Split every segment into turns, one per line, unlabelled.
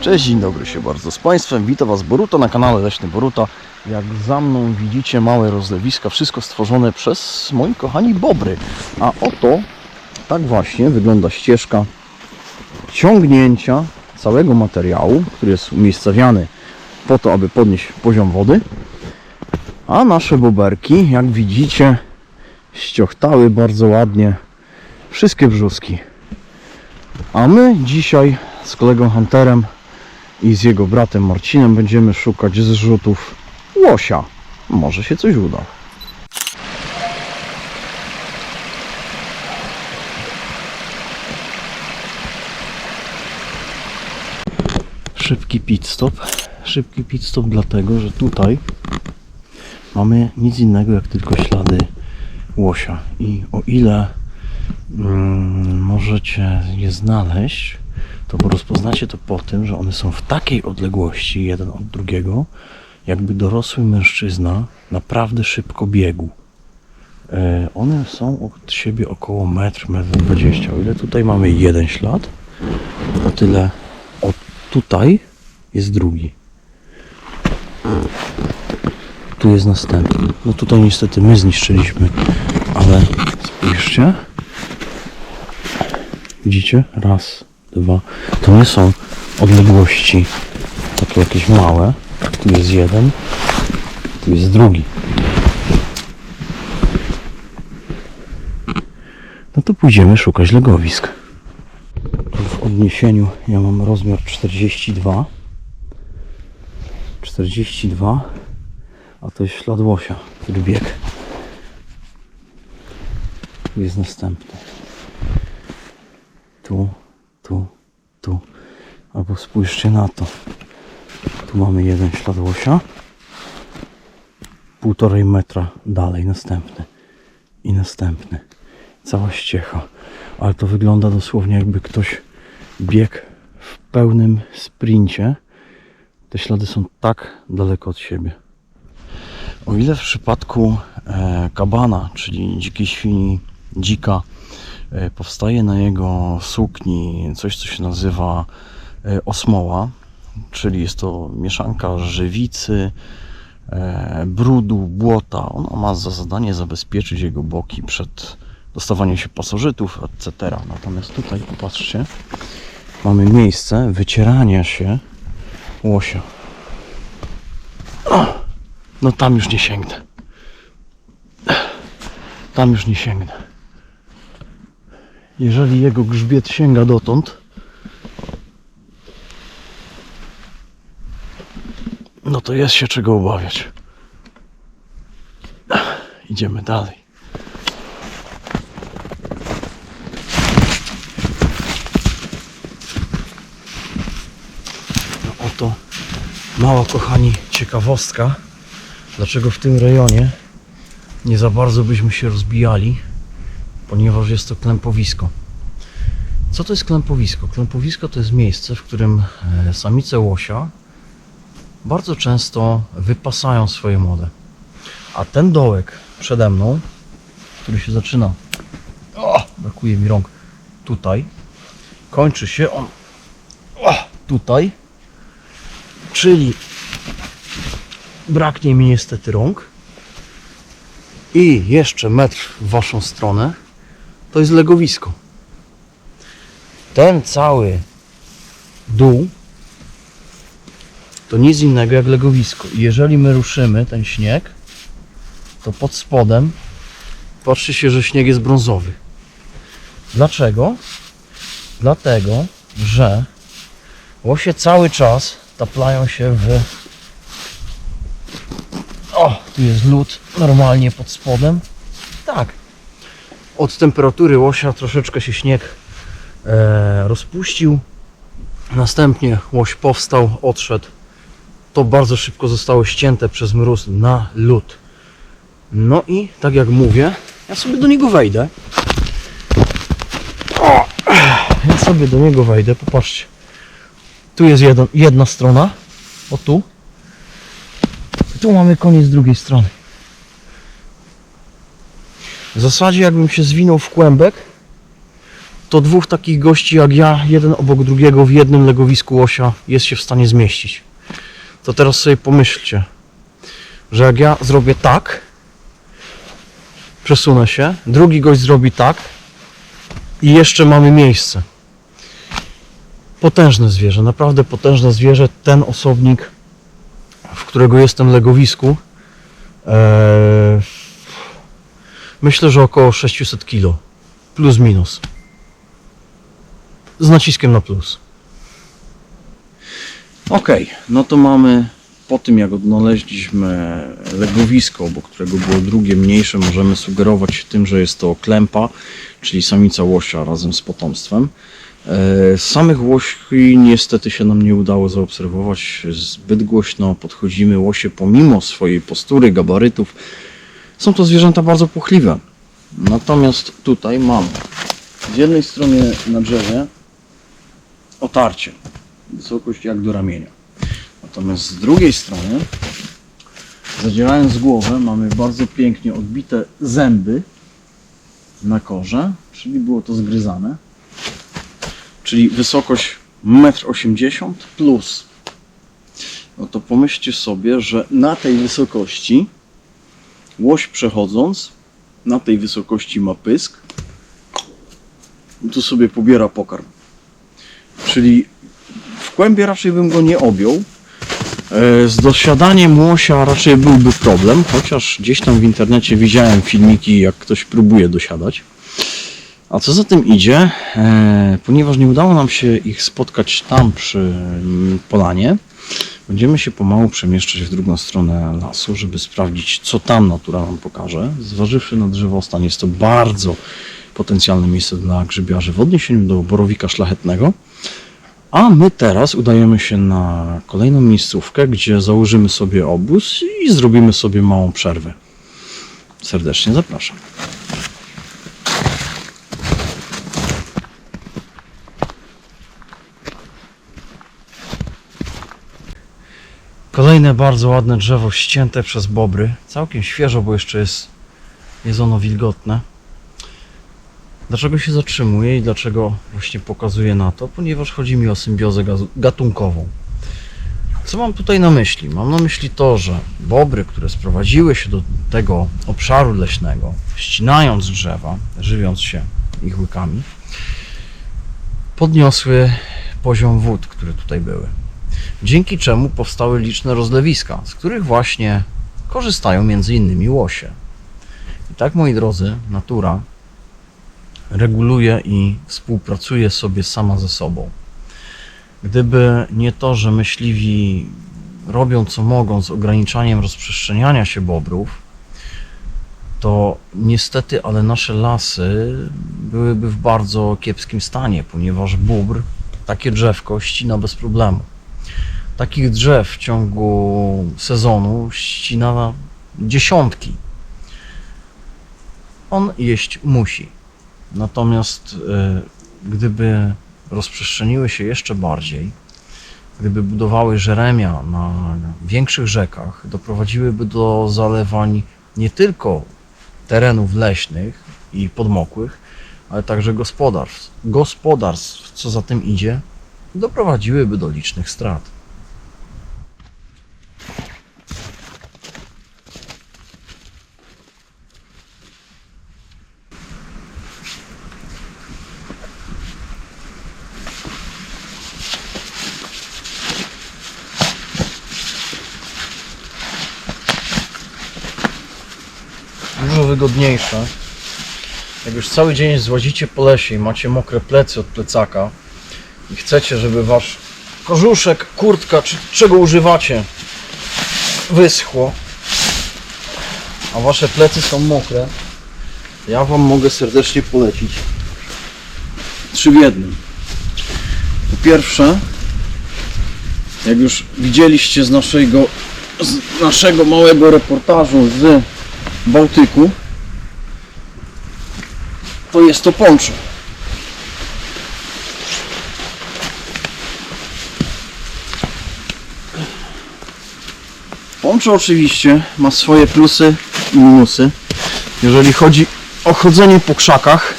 Cześć, dzień dobry się bardzo z Państwem. Witam Was Boruto na kanale Leśny Boruta. Jak za mną widzicie małe rozlewiska, wszystko stworzone przez moi kochani bobry. A oto tak właśnie wygląda ścieżka ciągnięcia całego materiału, który jest umiejscowiany po to, aby podnieść poziom wody. A nasze boberki, jak widzicie, ściochtały bardzo ładnie wszystkie brzuski. A my dzisiaj z kolegą Hunterem i z jego bratem Marcinem będziemy szukać zrzutów łosia. Może się coś uda. Szybki pit stop. Szybki pit stop dlatego, że tutaj mamy nic innego jak tylko ślady łosia. I o ile mm, możecie je znaleźć, to rozpoznacie to po tym, że one są w takiej odległości jeden od drugiego, jakby dorosły mężczyzna naprawdę szybko biegł. E, One są od siebie około 1,20 m, 1,20 m. O ile tutaj mamy jeden ślad, o tyle o tutaj jest drugi. Tu jest następny. No tutaj niestety my zniszczyliśmy, ale spójrzcie. Widzicie? Raz, dwa. To nie są odległości takie jakieś małe. Tu jest jeden, tu jest drugi. No to pójdziemy szukać legowisk. W odniesieniu ja mam rozmiar 42. 42, a to jest ślad łosia, który biegł. Tu jest następny tu, tu, tu. Albo spójrzcie na to. Tu mamy jeden ślad łosia. Półtorej metra dalej następny. I następny. Cała ściecha. Ale to wygląda dosłownie jakby ktoś biegł w pełnym sprincie. Te ślady są tak daleko od siebie. O ile w przypadku e, kabana, czyli dzikiej świni, dzika, powstaje na jego sukni coś, co się nazywa e, osmoła, czyli jest to mieszanka żywicy, e, brudu, błota. Ona ma za zadanie zabezpieczyć jego boki przed dostawaniem się pasożytów, etc. Natomiast tutaj, popatrzcie, mamy miejsce wycierania się łosia. No tam już nie sięgnę. Tam już nie sięgnę. Jeżeli jego grzbiet sięga dotąd, no to jest się czego obawiać. Idziemy dalej. No oto mała, kochani, ciekawostka, dlaczego w tym rejonie nie za bardzo byśmy się rozbijali, ponieważ jest to klępowisko. Co to jest klępowisko? Klępowisko to jest miejsce, w którym e, samice łosia bardzo często wypasają swoje młode. A ten dołek przede mną, który się zaczyna, o, brakuje mi rąk, tutaj, kończy się on o, tutaj, czyli braknie mi niestety rąk i jeszcze metr w waszą stronę to jest legowisko. Ten cały dół to nic innego jak legowisko. I jeżeli my ruszymy ten śnieg, to pod spodem patrzy się, że śnieg jest brązowy. Dlaczego? Dlatego, że łosie cały czas taplają się w o, tu jest lód normalnie pod spodem. Tak. Od temperatury łosia troszeczkę się śnieg e, rozpuścił. Następnie łoś powstał, odszedł. To bardzo szybko zostało ścięte przez mróz na lód. No i tak jak mówię, ja sobie do niego wejdę. O, ja sobie do niego wejdę, popatrzcie. Tu jest jedna strona, o tu. Tu mamy koniec drugiej strony. W zasadzie jakbym się zwinął w kłębek, to dwóch takich gości jak ja, jeden obok drugiego w jednym legowisku łosia jest się w stanie zmieścić. To teraz sobie pomyślcie, że jak ja zrobię tak, przesunę się, drugi gość zrobi tak i jeszcze mamy miejsce. Potężne zwierzę, naprawdę potężne zwierzę. Ten osobnik, w którego jestem legowisku, e, myślę, że około 600 kg, plus minus. Z naciskiem na plus. Okej, no to mamy po tym jak odnaleźliśmy legowisko, obok którego było drugie mniejsze, możemy sugerować tym, że jest to klępa, czyli samica łosia razem z potomstwem. E, Samych łosi niestety się nam nie udało zaobserwować zbyt głośno. Podchodzimy łosie pomimo swojej postury, gabarytów. Są to zwierzęta bardzo płochliwe. Natomiast tutaj mamy z jednej strony na drzewie otarcie, wysokość jak do ramienia. Natomiast z drugiej strony, zadzierając głowę, mamy bardzo pięknie odbite zęby na korze, czyli było to zgryzane. Czyli wysokość 1,80 m plus. No to pomyślcie sobie, że na tej wysokości łoś przechodząc, na tej wysokości ma pysk, tu sobie pobiera pokarm. Czyli w kłębie raczej bym go nie objął. E, Z dosiadaniem łosia raczej byłby problem, chociaż gdzieś tam w internecie widziałem filmiki, jak ktoś próbuje dosiadać. A co za tym idzie, e, ponieważ nie udało nam się ich spotkać tam przy mm, polanie, będziemy się pomału przemieszczać w drugą stronę lasu, żeby sprawdzić, co tam natura nam pokaże. Zważywszy na drzewostan, jest to bardzo potencjalne miejsce dla grzybiarzy w odniesieniu do borowika szlachetnego. A my teraz udajemy się na kolejną miejscówkę, gdzie założymy sobie obóz i zrobimy sobie małą przerwę. Serdecznie zapraszam. Kolejne bardzo ładne drzewo ścięte przez bobry. Całkiem świeżo, bo jeszcze jest, jest ono wilgotne. Dlaczego się zatrzymuję i dlaczego właśnie pokazuję na to? Ponieważ chodzi mi o symbiozę gatunkową. Co mam tutaj na myśli? Mam na myśli to, że bobry, które sprowadziły się do tego obszaru leśnego, ścinając drzewa, żywiąc się ich łykami, podniosły poziom wód, które tutaj były. Dzięki czemu powstały liczne rozlewiska, z których właśnie korzystają innymi łosie. I tak, moi drodzy, natura reguluje i współpracuje sobie sama ze sobą. Gdyby nie to, że myśliwi robią co mogą z ograniczaniem rozprzestrzeniania się bobrów, to niestety, ale nasze lasy byłyby w bardzo kiepskim stanie, ponieważ bóbr takie drzewko ścina bez problemu. Takich drzew w ciągu sezonu ścina dziesiątki. On jeść musi. Natomiast e, gdyby rozprzestrzeniły się jeszcze bardziej, gdyby budowały żeremia na większych rzekach, doprowadziłyby do zalewań nie tylko terenów leśnych i podmokłych, ale także gospodarstw. Gospodarstw, co za tym idzie, doprowadziłyby do licznych strat. Wygodniejsze. Jak już cały dzień złazicie po lesie i macie mokre plecy od plecaka i chcecie, żeby wasz kożuszek, kurtka, czy czego używacie, wyschło, a wasze plecy są mokre, ja wam mogę serdecznie polecić trzy w jednym. Po pierwsze, jak już widzieliście z naszego, z naszego małego reportażu z Bałtyku, to jest to poncho. Poncho oczywiście ma swoje plusy i minusy. Jeżeli chodzi o chodzenie po krzakach,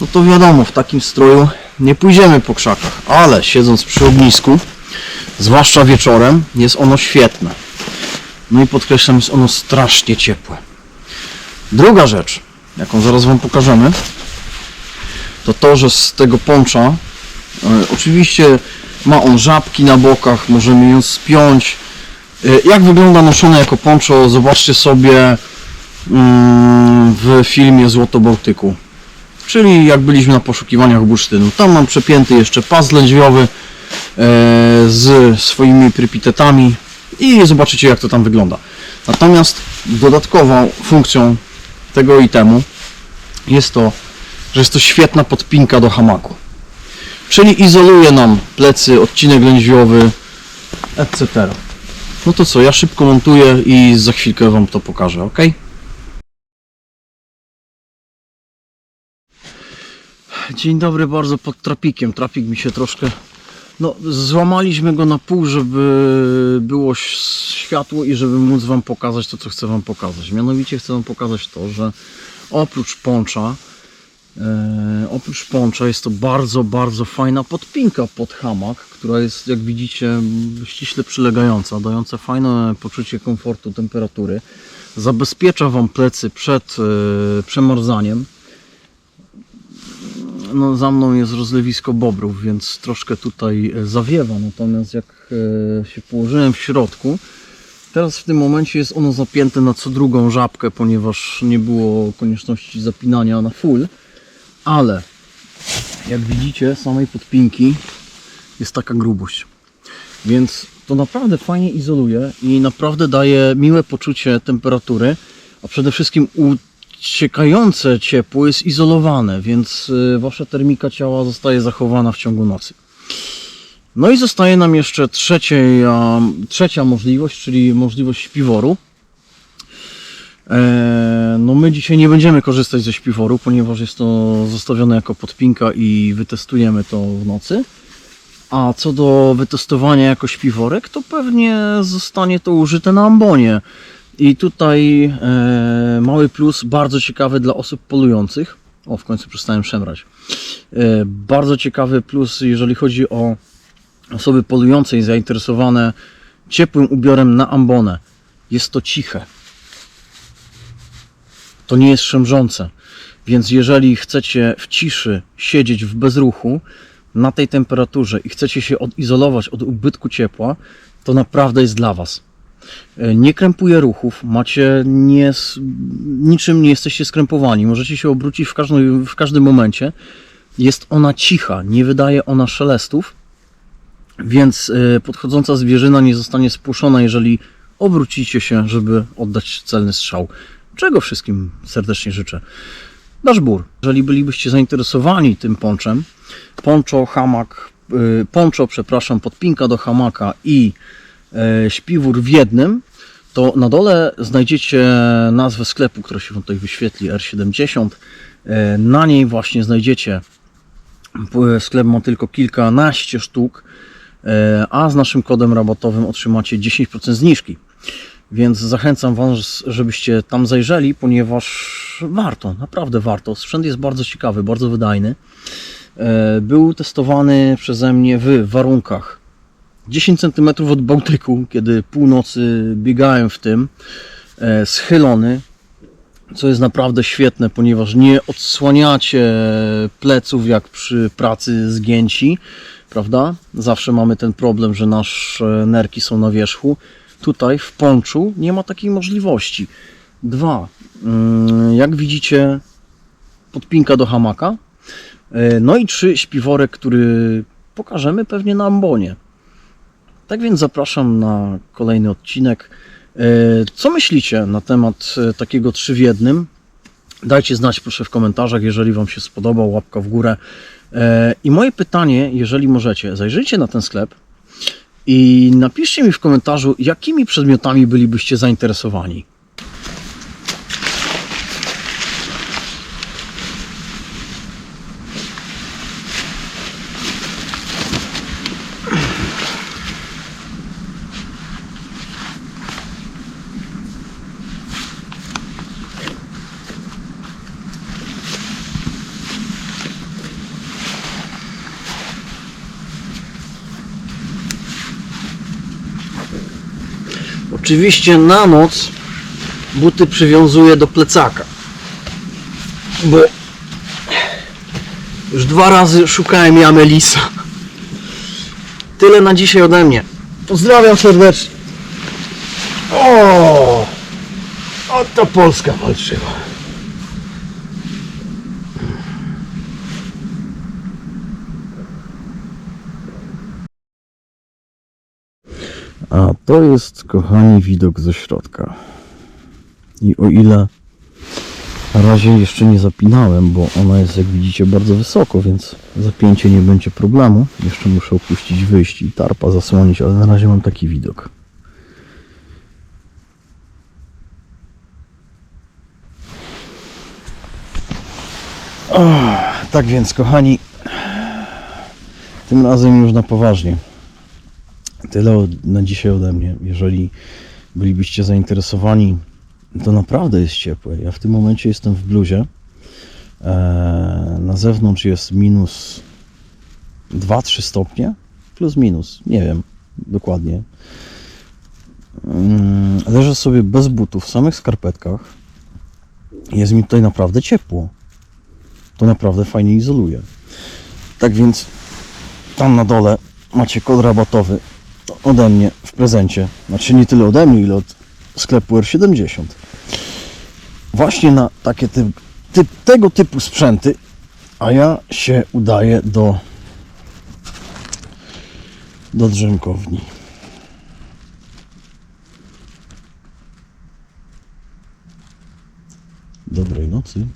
no to wiadomo, w takim stroju nie pójdziemy po krzakach, ale siedząc przy ognisku, zwłaszcza wieczorem, jest ono świetne. No i podkreślam, jest ono strasznie ciepłe. Druga rzecz, jaką zaraz Wam pokażemy, to to, że z tego poncza e, oczywiście ma on żabki na bokach, możemy ją spiąć. E, jak wygląda noszone jako poncho, zobaczcie sobie mm, w filmie Złoto Bałtyku. Czyli jak byliśmy na poszukiwaniach bursztynu. Tam mam przepięty jeszcze pas lędźwiowy e, z swoimi prypitetami i zobaczycie jak to tam wygląda. Natomiast dodatkową funkcją tego itemu jest to, że jest to świetna podpinka do hamaku. Czyli izoluje nam plecy, odcinek lędźwiowy, etc. No to co, ja szybko montuję i za chwilkę Wam to pokażę, ok? Dzień dobry bardzo pod trapikiem. Trapik mi się troszkę. No, złamaliśmy go na pół, żeby było światło i żeby móc Wam pokazać to, co chcę Wam pokazać. Mianowicie chcę Wam pokazać to, że oprócz poncza, e, oprócz poncza jest to bardzo, bardzo fajna podpinka pod hamak, która jest, jak widzicie, ściśle przylegająca, dająca fajne poczucie komfortu, temperatury. Zabezpiecza Wam plecy przed e, przemarzaniem no, za mną jest rozlewisko bobrów, więc troszkę tutaj e, zawiewa. Natomiast jak e, się położyłem w środku, teraz w tym momencie jest ono zapięte na co drugą żabkę, ponieważ nie było konieczności zapinania na full. Ale jak widzicie, samej podpinki jest taka grubość. Więc to naprawdę fajnie izoluje i naprawdę daje miłe poczucie temperatury, a przede wszystkim uciekające ciepło jest izolowane, więc y, wasza termika ciała zostaje zachowana w ciągu nocy. No i zostaje nam jeszcze trzeciej, a, trzecia możliwość, czyli możliwość śpiworu. E, No my dzisiaj nie będziemy korzystać ze śpiworu, ponieważ jest to zostawione jako podpinka i wytestujemy to w nocy. A co do wytestowania jako śpiworek, to pewnie zostanie to użyte na ambonie. I tutaj e, mały plus, bardzo ciekawy dla osób polujących. O, w końcu przestałem szemrać. E, bardzo ciekawy plus, jeżeli chodzi o osoby polujące i zainteresowane ciepłym ubiorem na ambonę. Jest to ciche. To nie jest szemrzące. Więc jeżeli chcecie w ciszy siedzieć w bezruchu na tej temperaturze i chcecie się odizolować od ubytku ciepła, to naprawdę jest dla Was. E, Nie krępuje ruchów, macie nie, niczym nie jesteście skrępowani, możecie się obrócić w każdym, w każdym momencie. Jest ona cicha, nie wydaje ona szelestów, więc e, podchodząca zwierzyna nie zostanie spłuszona, jeżeli obrócicie się, żeby oddać celny strzał. Czego wszystkim serdecznie życzę. Daszbur. Jeżeli bylibyście zainteresowani tym ponczem, poncho, hamak, y, poncho, przepraszam, podpinka do hamaka i śpiwór w jednym, to na dole znajdziecie nazwę sklepu, która się tutaj wyświetli, R70. E, Na niej właśnie znajdziecie, sklep ma tylko kilkanaście sztuk, e, a z naszym kodem rabatowym otrzymacie 10% zniżki. Więc zachęcam Was, żebyście tam zajrzeli, ponieważ warto, naprawdę warto. Sprzęt jest bardzo ciekawy, bardzo wydajny. E, Był testowany przeze mnie w warunkach 10 cm od Bałtyku, kiedy północy biegałem w tym, e, schylony, co jest naprawdę świetne, ponieważ nie odsłaniacie pleców jak przy pracy zgięci, prawda? Zawsze mamy ten problem, że nasze nerki są na wierzchu. Tutaj w ponczu nie ma takiej możliwości. Dwa, mm, jak widzicie, podpinka do hamaka. E, No i trzy, śpiworek, który pokażemy pewnie na ambonie. Tak więc zapraszam na kolejny odcinek. E, Co myślicie na temat e, takiego trzy w? Dajcie znać proszę w komentarzach, jeżeli Wam się spodobał, łapka w górę. E, I moje pytanie, jeżeli możecie, zajrzyjcie na ten sklep i napiszcie mi w komentarzu, jakimi przedmiotami bylibyście zainteresowani. Oczywiście na noc buty przywiązuję do plecaka. Bo już dwa razy szukałem jamy lisa. Tyle na dzisiaj ode mnie. Pozdrawiam serdecznie. O! Oto Polska walczyła. A to jest, kochani, widok ze środka. I o ile na razie jeszcze nie zapinałem, bo ona jest, jak widzicie, bardzo wysoko, więc zapięcie nie będzie problemu. Jeszcze muszę opuścić wyjść i tarpa zasłonić, ale na razie mam taki widok. Tak więc, kochani, tym razem już na poważnie. Tyle na dzisiaj ode mnie. Jeżeli bylibyście zainteresowani, to naprawdę jest ciepłe. Ja w tym momencie jestem w bluzie. Eee, na zewnątrz jest minus 2-3 stopnie, plus minus, nie wiem dokładnie. Mm, Leżę sobie bez butów, w samych skarpetkach. Jest mi tutaj naprawdę ciepło. To naprawdę fajnie izoluje. Tak więc tam na dole macie kod rabatowy ode mnie w prezencie. Znaczy nie tyle ode mnie, ile od sklepu R70. Właśnie na takie typ, typ, tego typu sprzęty, a ja się udaję do do drzemkowni. Dobrej nocy.